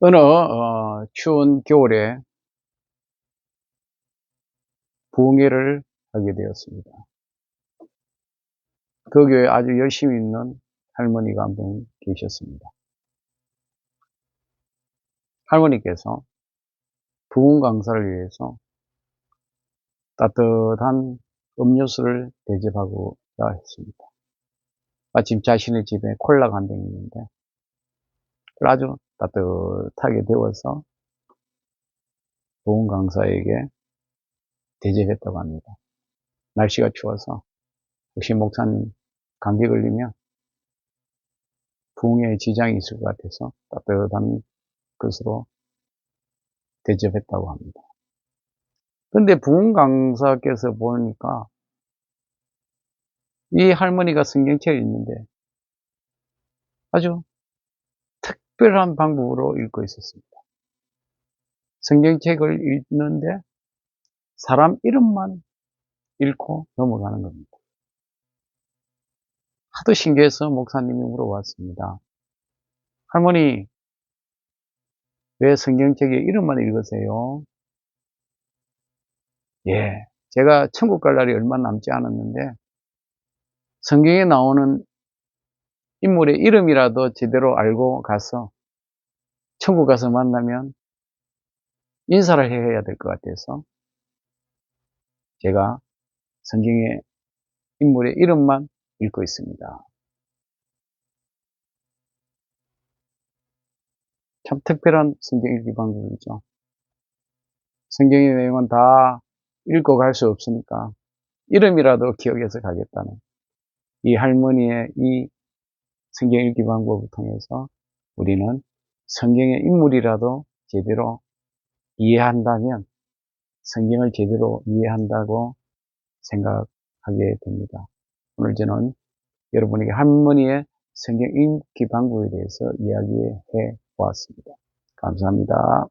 어느 어, 추운 겨울에 부흥회를 하게 되었습니다. 그 교회에 아주 열심히 있는 할머니가 한 분 계셨습니다. 할머니께서 부흥 강사를 위해서 따뜻한 음료수를 대접하고자 했습니다. 마침 자신의 집에 콜라가 한 병 있는데 아주 따뜻하게 데워서 보훈 강사에게 대접했다고 합니다. 날씨가 추워서 혹시 목사님 감기 걸리면 부흥에 지장이 있을 것 같아서 따뜻한 것으로 대접했다고 합니다. 근데 부흥 강사께서 보니까 이 할머니가 성경책을 읽는데 아주 특별한 방법으로 읽고 있었습니다. 성경책을 읽는데 사람 이름만 읽고 넘어가는 겁니다. 하도 신기해서 목사님이 물어봤습니다. 할머니, 왜 성경책에 이름만 읽으세요? 예, 제가 천국 갈 날이 얼마 남지 않았는데 성경에 나오는 인물의 이름이라도 제대로 알고 가서 천국 가서 만나면 인사를 해야 될 것 같아서 제가 성경의 인물의 이름만 읽고 있습니다. 참 특별한 성경 읽기 방법이죠. 성경의 내용은 다 읽고 갈 수 없으니까 이름이라도 기억해서 가겠다는 이 할머니의 이 성경 읽기 방법을 통해서 우리는 성경의 인물이라도 제대로 이해한다면 성경을 제대로 이해한다고 생각하게 됩니다. 오늘 저는 여러분에게 할머니의 성경 읽기 방법에 대해서 이야기해 보았습니다. 감사합니다.